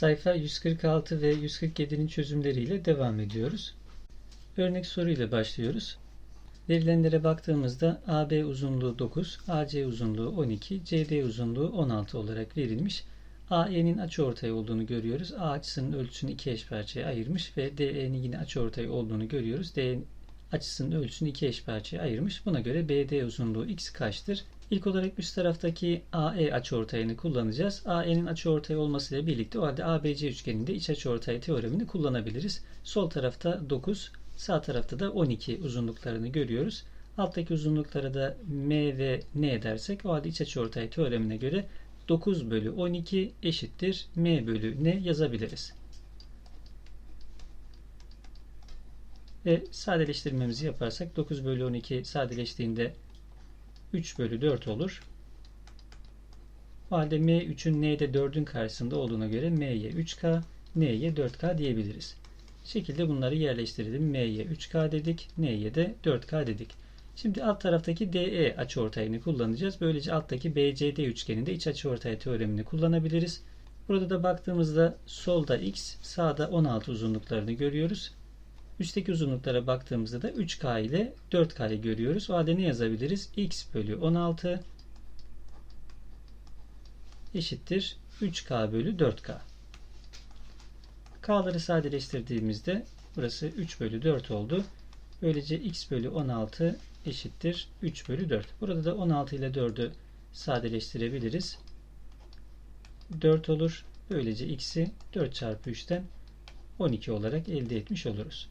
Sayfa 146 ve 147'nin çözümleriyle devam ediyoruz. Örnek soruyla başlıyoruz. Verilenlere baktığımızda AB uzunluğu 9, AC uzunluğu 12, CD uzunluğu 16 olarak verilmiş. AE'nin açıortay olduğunu görüyoruz. A açısının ölçüsünü iki eş parçaya ayırmış ve DE'nin yine açıortay olduğunu görüyoruz. D açısının ölçüsünü iki eş parçaya ayırmış. Buna göre BD uzunluğu x kaçtır? İlk olarak üst taraftaki AE açıortayını kullanacağız. AE'nin açıortay olmasıyla birlikte o halde ABC üçgeninde iç açıortay teoremini kullanabiliriz. Sol tarafta 9, sağ tarafta da 12 uzunluklarını görüyoruz. Alttaki uzunluklara da M ve N dersek o halde iç açıortay teoremine göre 9 bölü 12 eşittir M bölü N yazabiliriz. Ve sadeleştirmemizi yaparsak 9 bölü 12 sadeleştiğinde 3 bölü 4 olur. O halde M3'ün N'de 4'ün karşısında olduğuna göre M'ye 3K, N'ye 4K diyebiliriz. Şekilde bunları yerleştirelim. M'ye 3K dedik, N'ye de 4K dedik. Şimdi alt taraftaki DE açıortayını kullanacağız. Böylece alttaki BCD üçgeninde iç açıortay teoremini kullanabiliriz. Burada da baktığımızda solda x, sağda 16 uzunluklarını görüyoruz. Üstteki uzunluklara baktığımızda da 3K ile 4K'yı görüyoruz. O halde ne yazabiliriz? x bölü 16 eşittir 3K bölü 4K. K'ları sadeleştirdiğimizde burası 3 bölü 4 oldu. Böylece x bölü 16 eşittir 3 bölü 4. Burada da 16 ile 4'ü sadeleştirebiliriz. 4 olur. Böylece x'i 4 çarpı 3'ten 12 olarak elde etmiş oluruz.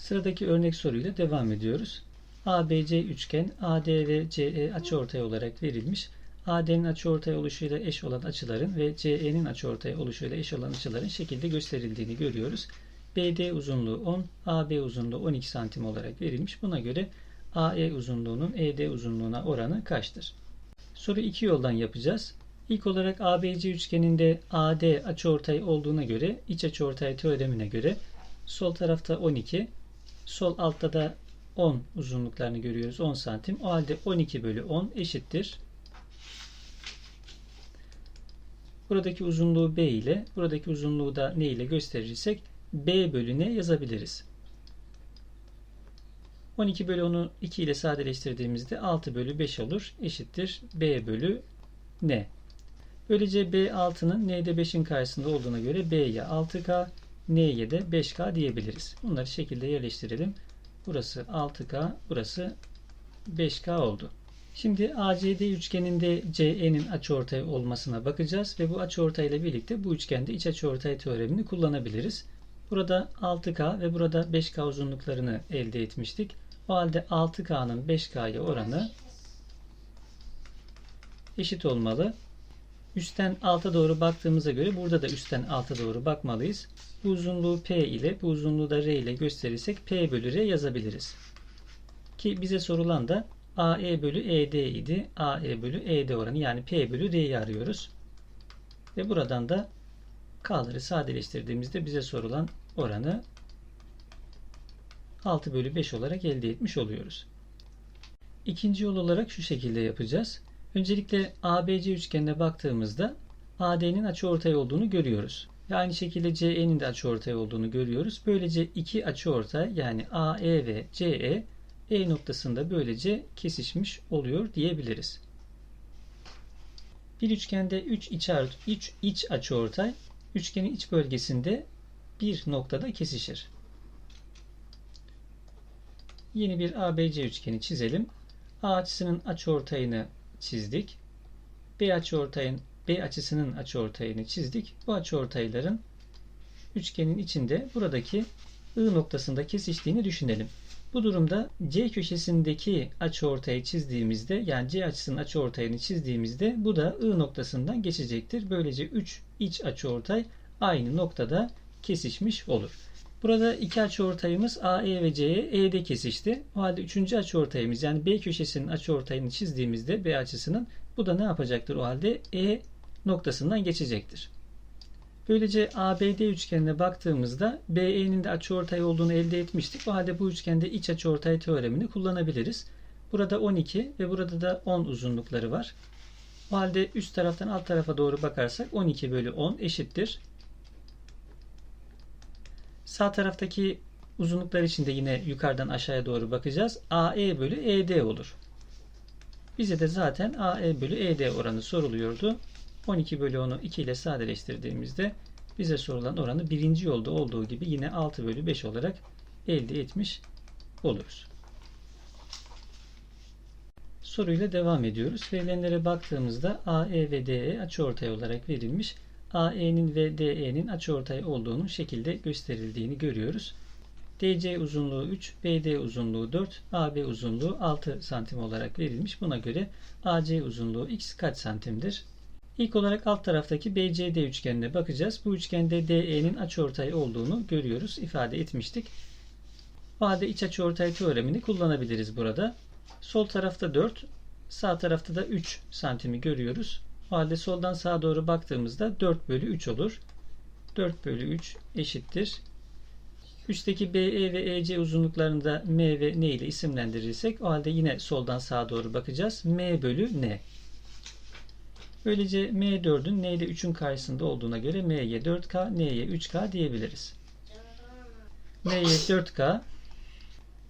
Sıradaki örnek soruyla devam ediyoruz. ABC üçgen AD ve CE açıortay olarak verilmiş. AD'nin açıortay oluşuyla eş olan açıların ve CE'nin açıortay oluşuyla eş olan açıların şekilde gösterildiğini görüyoruz. BD uzunluğu 10, AB uzunluğu 12 santim olarak verilmiş. Buna göre AE uzunluğunun ED uzunluğuna oranı kaçtır? Soru iki yoldan yapacağız. İlk olarak ABC üçgeninde AD açıortay olduğuna göre iç açıortay teoremine göre sol tarafta 12, sol altta da 10 uzunluklarını görüyoruz 10 santim. O halde 12 bölü 10 eşittir. Buradaki uzunluğu B ile buradaki uzunluğu da ne ile gösterirsek B bölü ne yazabiliriz. 12 bölü 10'u 2 ile sadeleştirdiğimizde 6 bölü 5 olur. Eşittir B bölü N. Böylece B6'nın N'de 5'in karşısında olduğuna göre B'ye 6K, N'ye de 5K diyebiliriz. Bunları şekilde yerleştirelim. Burası 6K, burası 5K oldu. Şimdi ACD üçgeninde CE'nin açıortay olmasına bakacağız ve bu açıortay ile birlikte bu üçgende iç açıortay teoremini kullanabiliriz. Burada 6K ve burada 5K uzunluklarını elde etmiştik. O halde 6K'nın 5K'ya oranı eşit olmalı. Üstten alta doğru baktığımıza göre burada da üstten alta doğru bakmalıyız. Bu uzunluğu P ile bu uzunluğu da R ile gösterirsek P bölü R yazabiliriz. Ki bize sorulan da AE bölü ED idi. AE bölü ED oranı yani P bölü R'yi arıyoruz. Ve buradan da K'ları sadeleştirdiğimizde bize sorulan oranı 6 bölü 5 olarak elde etmiş oluyoruz. İkinci yol olarak şu şekilde yapacağız. Öncelikle ABC üçgenine baktığımızda AD'nin açıortay olduğunu görüyoruz. Ve aynı şekilde CE'nin de açıortay olduğunu görüyoruz. Böylece iki açıortay yani AE ve CE E noktasında böylece kesişmiş oluyor diyebiliriz. Bir üçgende 3 iç, iç, iç açıortay üçgenin iç bölgesinde bir noktada kesişir. Yeni bir ABC üçgeni çizelim. A açısının açıortayını çizdik. B açıortayın B açısının açıortayını çizdik. Bu açıortayların üçgenin içinde buradaki I noktasında kesiştiğini düşünelim. Bu durumda C köşesindeki açıortayı çizdiğimizde yani C açısının açıortayını çizdiğimizde bu da I noktasından geçecektir. Böylece 3 iç açıortay aynı noktada kesişmiş olur. Burada iki açıortayımız AE ve CE E'de kesişti. O halde üçüncü açıortayımız yani B köşesinin açıortayını çizdiğimizde B açısının bu da ne yapacaktır o halde? E noktasından geçecektir. Böylece ABD üçgenine baktığımızda BE'nin de açıortay olduğunu elde etmiştik. O halde bu üçgende iç açıortay teoremini kullanabiliriz. Burada 12 ve burada da 10 uzunlukları var. O halde üst taraftan alt tarafa doğru bakarsak 12 bölü 10 eşittir. Sağ taraftaki uzunluklar için de yine yukarıdan aşağıya doğru bakacağız. AE bölü ED olur. Bize de zaten AE bölü ED oranı soruluyordu. 12 bölü 10'u 2 ile sadeleştirdiğimizde bize sorulan oranı birinci yolda olduğu gibi yine 6 bölü 5 olarak elde etmiş oluruz. Soruyla devam ediyoruz. Verilenlere baktığımızda AE ve DE açıortay olarak verilmiş. AE'nin ve DE'nin açıortay olduğunu şekilde gösterildiğini görüyoruz. DC uzunluğu 3, BD uzunluğu 4, AB uzunluğu 6 santim olarak verilmiş. Buna göre AC uzunluğu x kaç santimdir? İlk olarak alt taraftaki BCD üçgenine bakacağız. Bu üçgende DE'nin açıortay olduğunu görüyoruz. ifade etmiştik. O halde iç açıortay teoremini kullanabiliriz burada. Sol tarafta 4, sağ tarafta da 3 santimi görüyoruz. O halde soldan sağa doğru baktığımızda 4 bölü 3 olur. 4 bölü 3 eşittir. Üstteki BE ve EC uzunluklarını da M ve N ile isimlendirirsek o halde yine soldan sağa doğru bakacağız. M bölü N. Böylece M4'ün N ile 3'ün karşısında olduğuna göre M'ye 4K, N'ye 3K diyebiliriz. M'ye 4K,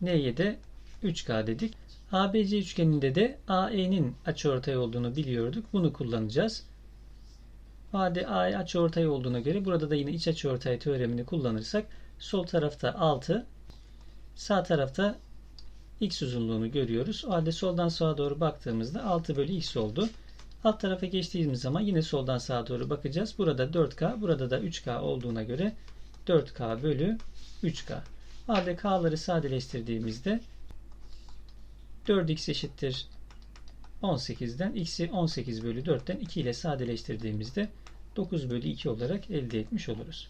N'ye de 3K dedik. ABC üçgeninde de AE'nin açıortay olduğunu biliyorduk. Bunu kullanacağız. Hadi AE açıortay olduğuna göre burada da yine iç açıortay teoremini kullanırsak sol tarafta 6, sağ tarafta x uzunluğunu görüyoruz. O halde soldan sağa doğru baktığımızda 6 bölü x oldu. Alt tarafa geçtiğimiz zaman yine soldan sağa doğru bakacağız. Burada 4K, burada da 3K olduğuna göre 4K bölü 3K. O halde K'ları sadeleştirdiğimizde 4x eşittir 18'den x'i 18 bölü 4'ten 2 ile sadeleştirdiğimizde 9 bölü 2 olarak elde etmiş oluruz.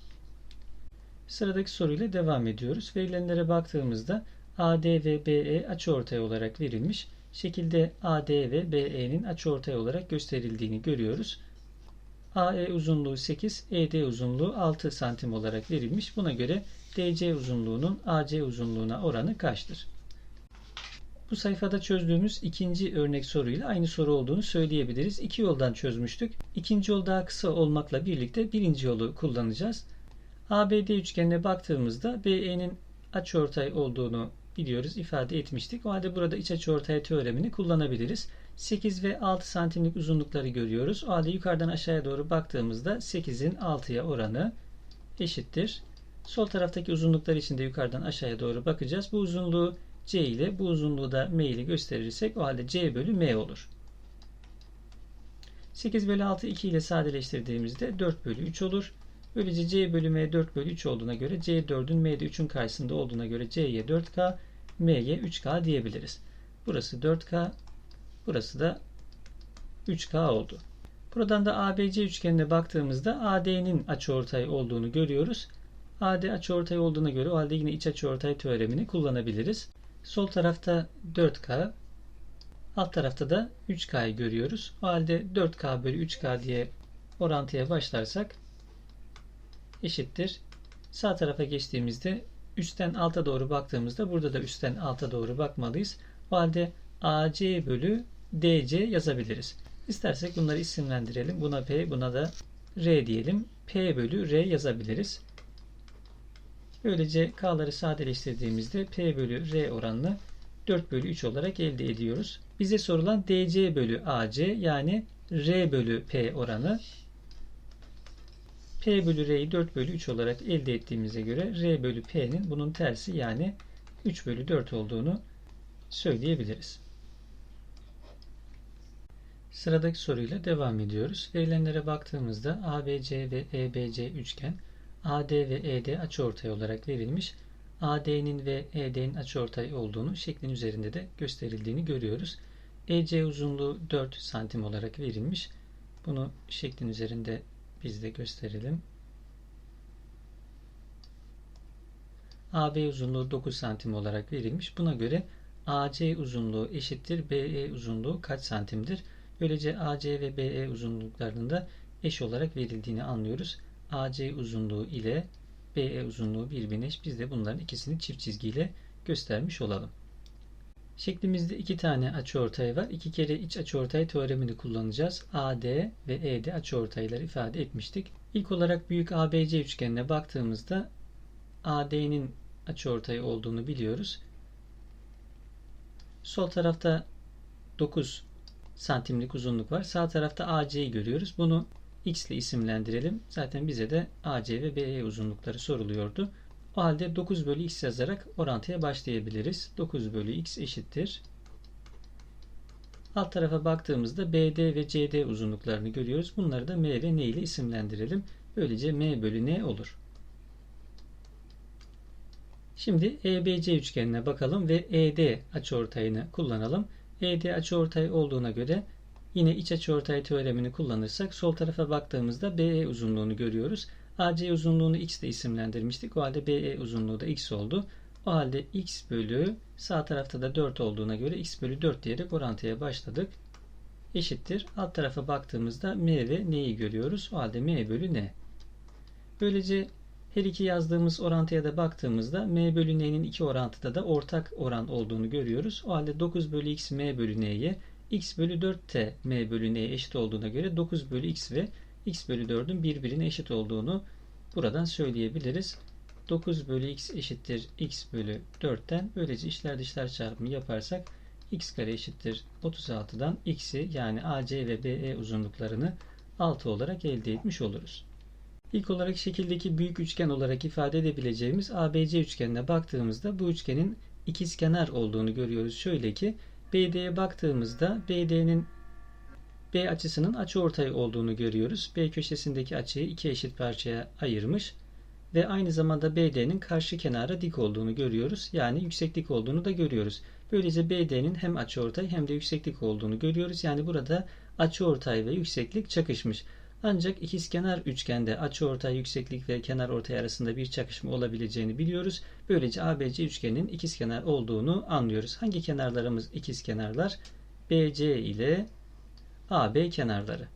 Sıradaki soruyla devam ediyoruz. Verilenlere baktığımızda AD ve BE açıortay olarak verilmiş. Şekilde AD ve BE'nin açıortay olarak gösterildiğini görüyoruz. AE uzunluğu 8, ED uzunluğu 6 santim olarak verilmiş. Buna göre DC uzunluğunun AC uzunluğuna oranı kaçtır? Bu sayfada çözdüğümüz ikinci örnek soruyla aynı soru olduğunu söyleyebiliriz. İki yoldan çözmüştük. İkinci yol daha kısa olmakla birlikte birinci yolu kullanacağız. ABD üçgenine baktığımızda BE'nin açıortay olduğunu biliyoruz, ifade etmiştik. O halde burada iç açıortay teoremini kullanabiliriz. 8 ve 6 santimlik uzunlukları görüyoruz. O halde yukarıdan aşağıya doğru baktığımızda 8'in 6'ya oranı eşittir. Sol taraftaki uzunluklar için de yukarıdan aşağıya doğru bakacağız. Bu uzunluğu C ile bu uzunluğu da M ile gösterirsek o halde C bölü M olur. 8 bölü 6 2 ile sadeleştirdiğimizde 4 bölü 3 olur. Böylece C bölü M 4 bölü 3 olduğuna göre C 4'ün M'de 3'ün karşısında olduğuna göre C'ye 4K, M'ye 3K diyebiliriz. Burası 4K, burası da 3K oldu. Buradan da ABC üçgenine baktığımızda AD'nin açıortay olduğunu görüyoruz. AD açıortay olduğuna göre o halde yine iç açıortay teoremini kullanabiliriz. Sol tarafta 4K, alt tarafta da 3K'yı görüyoruz. O halde 4K bölü 3K diye orantıya başlarsak eşittir. Sağ tarafa geçtiğimizde üstten alta doğru baktığımızda burada da üstten alta doğru bakmalıyız. O halde AC bölü DC yazabiliriz. İstersek bunları isimlendirelim. Buna P, buna da R diyelim. P bölü R yazabiliriz. Böylece K'ları sadeleştirdiğimizde P bölü R oranını 4 bölü 3 olarak elde ediyoruz. Bize sorulan DC bölü AC yani R bölü P oranı. P bölü R'yi 4 bölü 3 olarak elde ettiğimize göre R bölü P'nin bunun tersi yani 3 bölü 4 olduğunu söyleyebiliriz. Sıradaki soruyla devam ediyoruz. Verilenlere baktığımızda ABC ve EBC üçgen AD ve ED açıortay olarak verilmiş. AD'nin ve ED'nin açıortay olduğunu şeklin üzerinde de gösterildiğini görüyoruz. EC uzunluğu 4 santim olarak verilmiş. Bunu şeklin üzerinde biz de gösterelim. AB uzunluğu 9 santim olarak verilmiş. Buna göre AC uzunluğu eşittir BE uzunluğu kaç santimdir? Böylece AC ve BE uzunluklarının da eş olarak verildiğini anlıyoruz. AC uzunluğu ile BE uzunluğu birbirine eş. Biz de bunların ikisini çift çizgiyle göstermiş olalım. Şeklimizde iki tane açıortay var. İki kere iç açıortay teoremini kullanacağız. AD ve ED açıortayları ifade etmiştik. İlk olarak büyük ABC üçgenine baktığımızda AD'nin açıortay olduğunu biliyoruz. Sol tarafta 9 santimlik uzunluk var. Sağ tarafta AC'yi görüyoruz. Bunu X ile isimlendirelim. Zaten bize de AC ve BE uzunlukları soruluyordu. O halde 9 bölü x yazarak orantıya başlayabiliriz. 9 bölü x eşittir. Alt tarafa baktığımızda BD ve CD uzunluklarını görüyoruz. Bunları da M ve N ile isimlendirelim. Böylece M bölü N olur. Şimdi EBC üçgenine bakalım ve ED açıortayını kullanalım. ED açıortay olduğuna göre yine iç açıortay teoremini kullanırsak sol tarafa baktığımızda BE uzunluğunu görüyoruz. AC uzunluğunu x ile isimlendirmiştik. O halde BE uzunluğu da x oldu. O halde x bölü sağ tarafta da 4 olduğuna göre x bölü 4 diyerek orantıya başladık. Eşittir. Alt tarafa baktığımızda m ve n'yi görüyoruz. O halde m bölü n. Böylece her iki yazdığımız orantıya da baktığımızda m bölü n'nin iki orantıda da ortak oran olduğunu görüyoruz. O halde 9 bölü x m bölü n'ye x bölü 4 t m bölü n'ye eşit olduğuna göre 9 bölü x ve x bölü 4'ün birbirine eşit olduğunu buradan söyleyebiliriz. 9 bölü x eşittir x bölü 4'ten böylece içler dışlar çarpımı yaparsak x kare eşittir 36'dan x'i yani AC ve BE uzunluklarını 6 olarak elde etmiş oluruz. İlk olarak şekildeki büyük üçgen olarak ifade edebileceğimiz ABC üçgenine baktığımızda bu üçgenin ikizkenar olduğunu görüyoruz. Şöyle ki BD'ye baktığımızda BD'nin B açısının açıortay olduğunu görüyoruz. B köşesindeki açıyı iki eşit parçaya ayırmış ve aynı zamanda BD'nin karşı kenara dik olduğunu görüyoruz. Yani yükseklik olduğunu da görüyoruz. Böylece BD'nin hem açıortay hem de yükseklik olduğunu görüyoruz. Yani burada açıortay ve yükseklik çakışmış. Ancak ikizkenar üçgende açıortay, yükseklik ve kenar ortay arasında bir çakışma olabileceğini biliyoruz. Böylece ABC üçgenin ikizkenar olduğunu anlıyoruz. Hangi kenarlarımız ikizkenarlar? BC ile AB kenarları.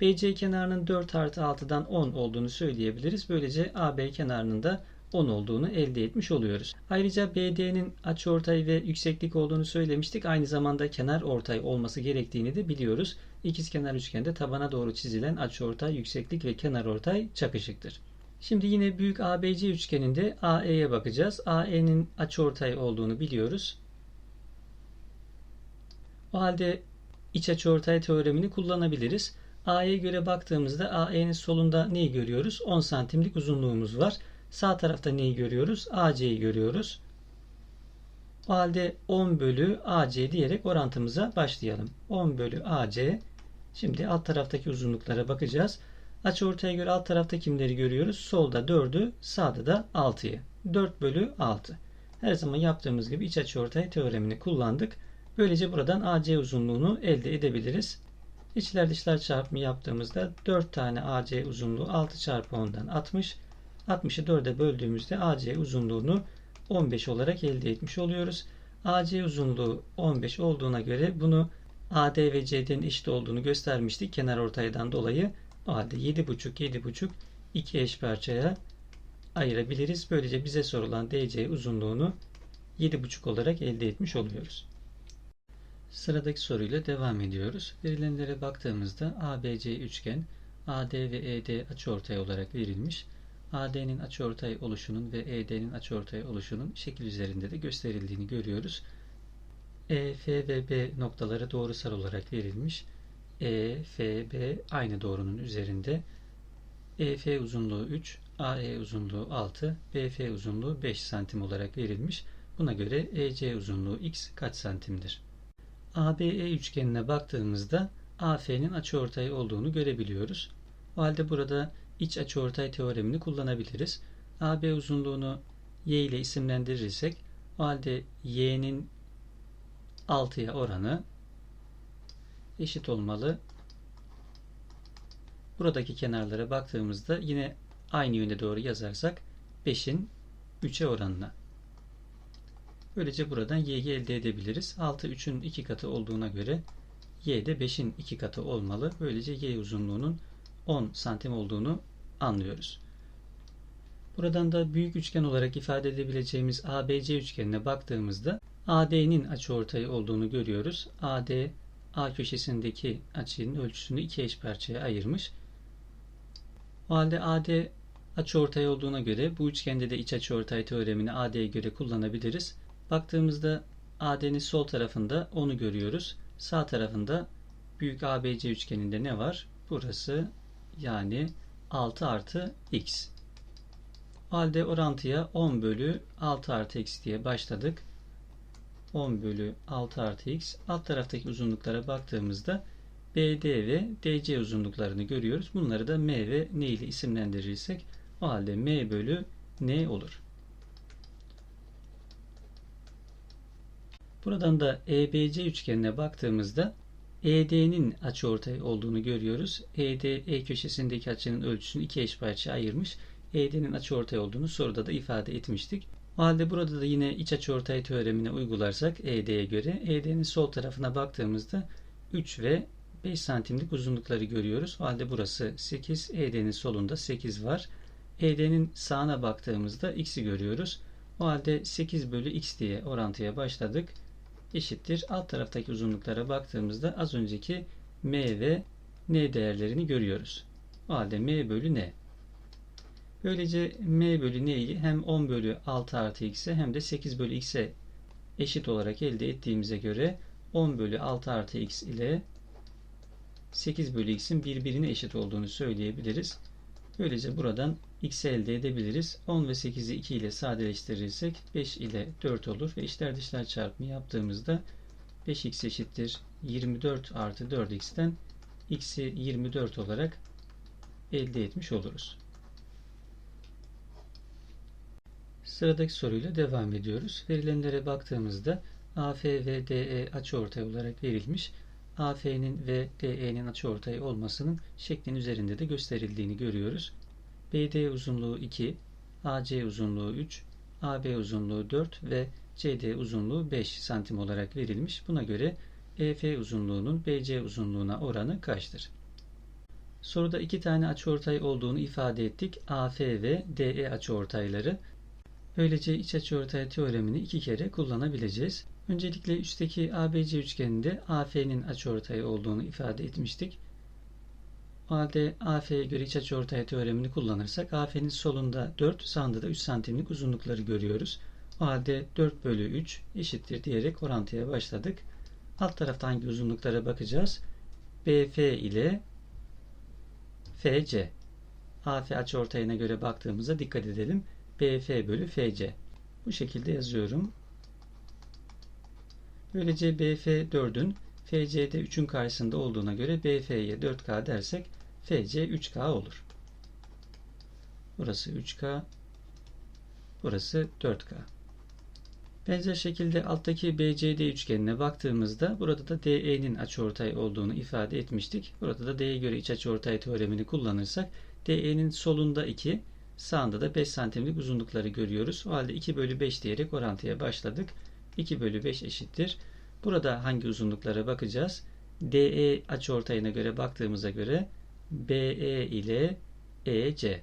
BC kenarının 4 artı 6'dan 10 olduğunu söyleyebiliriz. Böylece AB kenarının da 10 olduğunu elde etmiş oluyoruz. Ayrıca BD'nin açıortay ve yükseklik olduğunu söylemiştik. Aynı zamanda kenar ortay olması gerektiğini de biliyoruz. İkizkenar üçgende tabana doğru çizilen açıortay, yükseklik ve kenar ortay çakışıktır. Şimdi yine büyük ABC üçgeninde AE'ye bakacağız. AE'nin açıortay olduğunu biliyoruz. O halde iç açıortay teoremini kullanabiliriz. A'ya göre baktığımızda AE'nin solunda neyi görüyoruz? 10 santimlik uzunluğumuz var. Sağ tarafta neyi görüyoruz? AC'yi görüyoruz. O halde 10 bölü AC diyerek orantımıza başlayalım. 10 bölü AC. Şimdi alt taraftaki uzunluklara bakacağız. Açıortaya göre alt tarafta kimleri görüyoruz? Solda 4'ü, sağda da 6'yı. 4 bölü 6. Her zaman yaptığımız gibi iç açıortay teoremini kullandık. Böylece buradan AC uzunluğunu elde edebiliriz. İçler dışlar çarpımı yaptığımızda 4 tane AC uzunluğu 6 çarpı 10'dan 60. 60'ı 4'e böldüğümüzde AC uzunluğunu 15 olarak elde etmiş oluyoruz. AC uzunluğu 15 olduğuna göre bunu AD ve CD'nin eşit olduğunu göstermiştik kenar ortaydan dolayı. Halde 7,5 7,5 iki eş parçaya ayırabiliriz. Böylece bize sorulan DC uzunluğunu 7,5 olarak elde etmiş oluyoruz. Sıradaki soruyla devam ediyoruz. Verilenlere baktığımızda ABC üçgen AD ve ED açıortay olarak verilmiş. AD'nin açıortay oluşunun ve ED'nin açıortay oluşunun şekil üzerinde de gösterildiğini görüyoruz. E, F ve B noktaları doğrusal olarak verilmiş. E, F, B aynı doğrunun üzerinde. EF uzunluğu 3, AE uzunluğu 6, BF uzunluğu 5 santim olarak verilmiş. Buna göre EC uzunluğu x kaç santimdir? ABE üçgenine baktığımızda AF'nin açıortay olduğunu görebiliyoruz. O halde burada iç açıortay teoremini kullanabiliriz. AB uzunluğunu y ile isimlendirirsek o halde y'nin 6'ya oranı eşit olmalı. Buradaki kenarlara baktığımızda yine aynı yöne doğru yazarsak 5'in 3'e oranına. Böylece buradan y'yi elde edebiliriz. 6 3'ün 2 katı olduğuna göre y de 5'in 2 katı olmalı. Böylece y uzunluğunun 10 santim olduğunu anlıyoruz. Buradan da büyük üçgen olarak ifade edebileceğimiz ABC üçgenine baktığımızda AD'nin açıortayı olduğunu görüyoruz. AD A köşesindeki açının ölçüsünü iki eş parçaya ayırmış. O halde AD açıortay olduğuna göre bu üçgende de iç açıortay teoremini AD'ye göre kullanabiliriz. Baktığımızda AD'nin sol tarafında 10'u görüyoruz. Sağ tarafında büyük ABC üçgeninde ne var? Burası yani 6 artı x. O halde orantıya 10 bölü 6 artı x diye başladık. 10 bölü 6 artı x. Alt taraftaki uzunluklara baktığımızda BD ve DC uzunluklarını görüyoruz. Bunları da M ve N ile isimlendirirsek o halde M bölü N olur. Buradan da EBC üçgenine baktığımızda ED'nin açıortay olduğunu görüyoruz. ED, E köşesindeki açının ölçüsünü iki eş parçaya ayırmış. ED'nin açıortay olduğunu soruda da ifade etmiştik. O halde burada da yine iç açıortay teoremine uygularsak ED'ye göre ED'nin sol tarafına baktığımızda 3 ve 5 santimlik uzunlukları görüyoruz. O halde burası 8, ED'nin solunda 8 var. ED'nin sağına baktığımızda x'i görüyoruz. O halde 8 bölü x diye orantıya başladık. Eşittir. Alt taraftaki uzunluklara baktığımızda az önceki m ve n değerlerini görüyoruz. O halde m bölü n. Böylece m bölü n'yi hem 10 bölü 6 artı x'e hem de 8 bölü x'e eşit olarak elde ettiğimize göre 10 bölü 6 artı x ile 8 bölü x'in birbirine eşit olduğunu söyleyebiliriz. Böylece buradan x elde edebiliriz. 10 ve 8'i 2 ile sadeleştirirsek 5 ile 4 olur ve içler dışlar çarpımı yaptığımızda 5x eşittir 24 artı 4x'ten x'i 24 olarak elde etmiş oluruz. Sıradaki soruyla devam ediyoruz. Verilenlere baktığımızda AF ve DE açıortay olarak verilmiş. AF'nin ve DE'nin açıortay olmasının şeklin üzerinde de gösterildiğini görüyoruz. BD uzunluğu 2, AC uzunluğu 3, AB uzunluğu 4 ve CD uzunluğu 5 santim olarak verilmiş. Buna göre EF uzunluğunun BC uzunluğuna oranı kaçtır? Soruda iki tane açıortay olduğunu ifade ettik. AF ve DE açıortayları. Böylece iç açıortay teoremini iki kere kullanabileceğiz. Öncelikle üstteki ABC üçgeninde AF'nin açıortay olduğunu ifade etmiştik. O halde AF'ye göre iç açıortay teoremini kullanırsak AF'nin solunda 4, sağında da 3 santimlik uzunlukları görüyoruz. O halde 4 bölü 3 eşittir diyerek orantıya başladık. Alt tarafta hangi uzunluklara bakacağız? BF ile FC. AF açıortayına göre baktığımızda dikkat edelim. BF bölü FC. Bu şekilde yazıyorum. Böylece BF 4'ün FC'de 3'ün karşısında olduğuna göre BF'ye 4K dersek FC 3K olur. Burası 3K. Burası 4K. Benzer şekilde alttaki BCD üçgenine baktığımızda burada da DE'nin açıortay olduğunu ifade etmiştik. Burada da D'ye göre iç açıortay teoremini kullanırsak DE'nin solunda 2, sağında da 5 santimlik uzunlukları görüyoruz. O halde 2 bölü 5 diyerek orantıya başladık. 2 bölü 5 eşittir. Burada hangi uzunluklara bakacağız? DE açıortayına göre baktığımıza göre BE ile EC.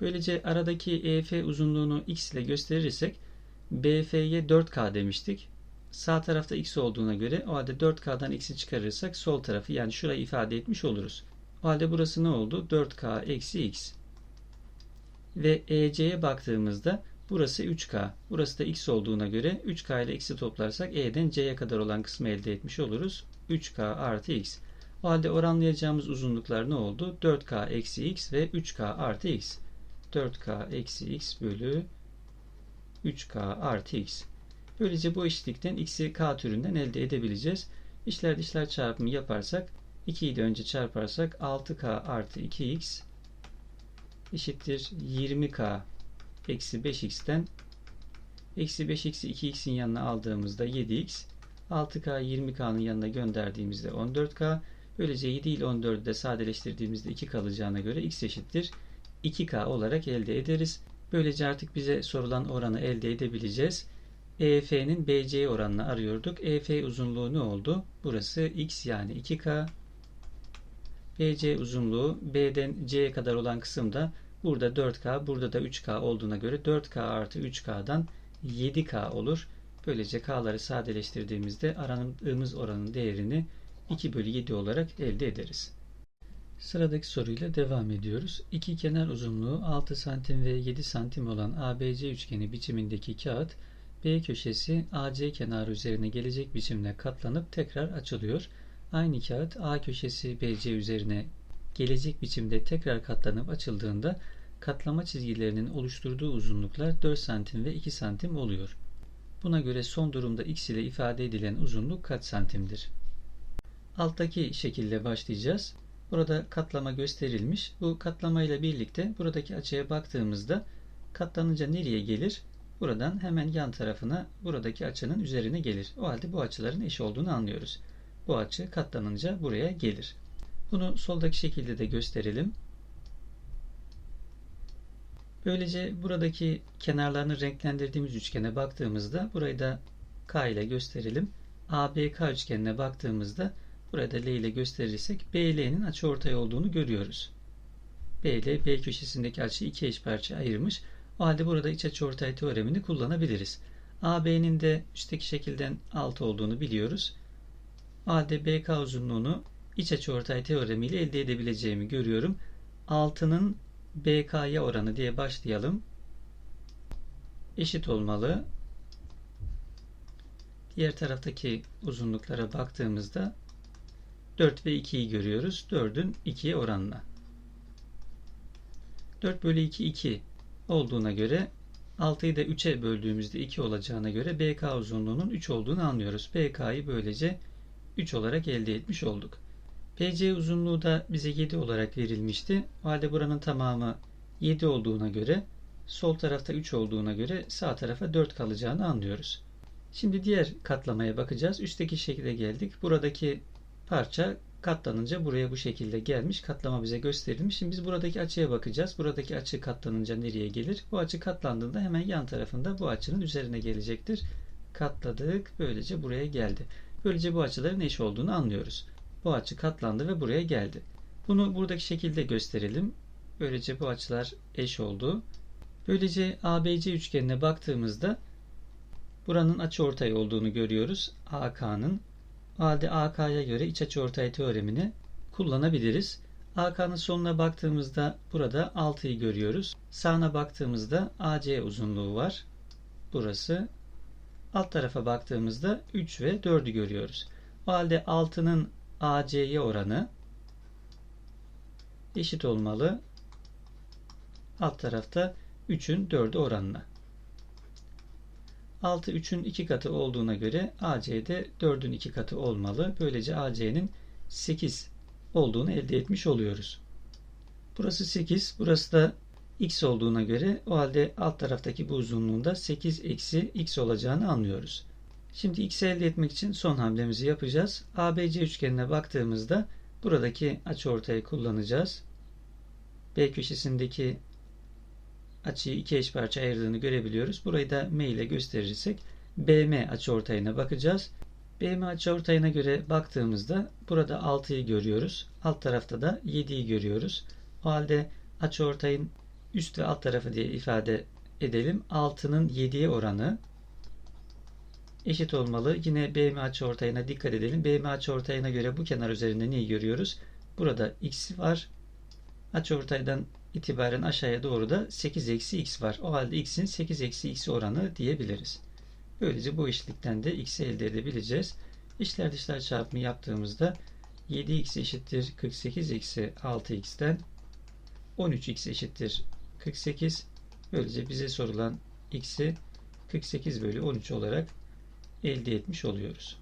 Böylece aradaki EF uzunluğunu x ile gösterirsek BF'ye 4K demiştik. Sağ tarafta x olduğuna göre o halde 4K'dan x'i çıkarırsak sol tarafı yani şurayı ifade etmiş oluruz. O halde burası ne oldu? 4K eksi x. Ve EC'ye baktığımızda burası 3K. Burası da x olduğuna göre 3K ile x'i toplarsak E'den C'ye kadar olan kısmı elde etmiş oluruz. 3K artı x. O halde oranlayacağımız uzunluklar ne oldu? 4K eksi x ve 3K artı x. 4K eksi x bölü 3K artı x. Böylece bu eşitlikten x'i k türünden elde edebileceğiz. İşler dışlar çarpımı yaparsak 2'yi de önce çarparsak 6K artı 2x eşittir 20K eksi 5x'ten eksi 5x'i 2x'in yanına aldığımızda 7x 6K 20K'nın yanına gönderdiğimizde 14K böylece 7 ile 14'ü de sadeleştirdiğimizde 2 kalacağına göre x eşittir 2K olarak elde ederiz. Böylece artık bize sorulan oranı elde edebileceğiz. EF'nin BC oranını arıyorduk. EF uzunluğu ne oldu? Burası x yani 2K. BC uzunluğu B'den C'ye kadar olan kısımda Burada 4K, burada da 3K olduğuna göre 4K artı 3K'dan 7K olur. Böylece K'ları sadeleştirdiğimizde aradığımız oranın değerini 2 bölü 7 olarak elde ederiz. Sıradaki soruyla devam ediyoruz. İki kenar uzunluğu 6 santim ve 7 santim olan ABC üçgeni biçimindeki kağıt B köşesi AC kenarı üzerine gelecek biçimde katlanıp tekrar açılıyor. Aynı kağıt A köşesi BC üzerine gelecek biçimde tekrar katlanıp açıldığında katlama çizgilerinin oluşturduğu uzunluklar 4 santim ve 2 santim oluyor. Buna göre son durumda x ile ifade edilen uzunluk kaç santimdir? Alttaki şekilde başlayacağız. Burada katlama gösterilmiş. Bu katlama ile birlikte buradaki açıya baktığımızda katlanınca nereye gelir? Buradan hemen yan tarafına buradaki açının üzerine gelir. O halde bu açıların eş olduğunu anlıyoruz. Bu açı katlanınca buraya gelir. Bunu soldaki şekilde de gösterelim. Böylece buradaki kenarlarını renklendirdiğimiz üçgene baktığımızda burayı da K ile gösterelim. ABK üçgenine baktığımızda burada L ile gösterirsek BL'nin açıortay olduğunu görüyoruz. BL B köşesindeki açıyı iki eş parça ayırmış. O halde burada iç açıortay teoremini kullanabiliriz. AB'nin de üstteki şekilden 6 olduğunu biliyoruz. Halde BK uzunluğunu iç açıortay teoremiyle elde edebileceğimi görüyorum. 6'nın BK'ya oranı diye başlayalım. Eşit olmalı. Diğer taraftaki uzunluklara baktığımızda 4 ve 2'yi görüyoruz. 4'ün 2'ye oranla. 4 bölü 2 2 olduğuna göre 6'yı da 3'e böldüğümüzde 2 olacağına göre BK uzunluğunun 3 olduğunu anlıyoruz. BK'yı böylece 3 olarak elde etmiş olduk. PC uzunluğu da bize 7 olarak verilmişti. O halde buranın tamamı 7 olduğuna göre sol tarafta 3 olduğuna göre sağ tarafa 4 kalacağını anlıyoruz. Şimdi diğer katlamaya bakacağız. Üstteki şekilde geldik. Buradaki parça katlanınca buraya bu şekilde gelmiş. Katlama bize gösterilmiş. Şimdi biz buradaki açıya bakacağız. Buradaki açı katlanınca nereye gelir? Bu açı katlandığında hemen yan tarafında bu açının üzerine gelecektir. Katladık. Böylece buraya geldi. Böylece bu açıların eş olduğunu anlıyoruz. Bu açı katlandı ve buraya geldi. Bunu buradaki şekilde gösterelim. Böylece bu açılar eş oldu. Böylece ABC üçgenine baktığımızda buranın açıortay olduğunu görüyoruz. AK'nın. Halde AK'ya göre iç açıortay teoremini kullanabiliriz. AK'nın sonuna baktığımızda burada 6'yı görüyoruz. Sağına baktığımızda AC uzunluğu var. Burası. Alt tarafa baktığımızda 3 ve 4'ü görüyoruz. O halde 6'nın AC'ye oranı eşit olmalı. Alt tarafta 3'ün 4'ü oranına. 6 3'ün 2 katı olduğuna göre AC'de 4'ün 2 katı olmalı. Böylece AC'nin 8 olduğunu elde etmiş oluyoruz. Burası 8, burası da x olduğuna göre o halde alt taraftaki bu uzunluğunda 8 eksi x olacağını anlıyoruz. Şimdi x elde etmek için son hamlemizi yapacağız. ABC üçgenine baktığımızda buradaki açıortayı kullanacağız. B köşesindeki açıyı iki eş parça ayırdığını görebiliyoruz. Burayı da M ile gösterirsek BM açıortayına bakacağız. BM açıortayına göre baktığımızda burada 6'yı görüyoruz. Alt tarafta da 7'yi görüyoruz. O halde açıortayın üst ve alt tarafı diye ifade edelim. 6'nın 7'ye oranı eşit olmalı. Yine BM açıortayına dikkat edelim. BM açıortayına göre bu kenar üzerinde neyi görüyoruz? Burada x var. Açıortaydan itibaren aşağıya doğru da 8 eksi x var. O halde x'in 8 eksi x oranı diyebiliriz. Böylece bu eşitlikten de x'i elde edebileceğiz. İçler dışlar çarpımı yaptığımızda 7x eşittir 48 eksi 6x'ten 13x eşittir 48. Böylece bize sorulan x'i 48 bölü 13 olarak elde etmiş oluyoruz.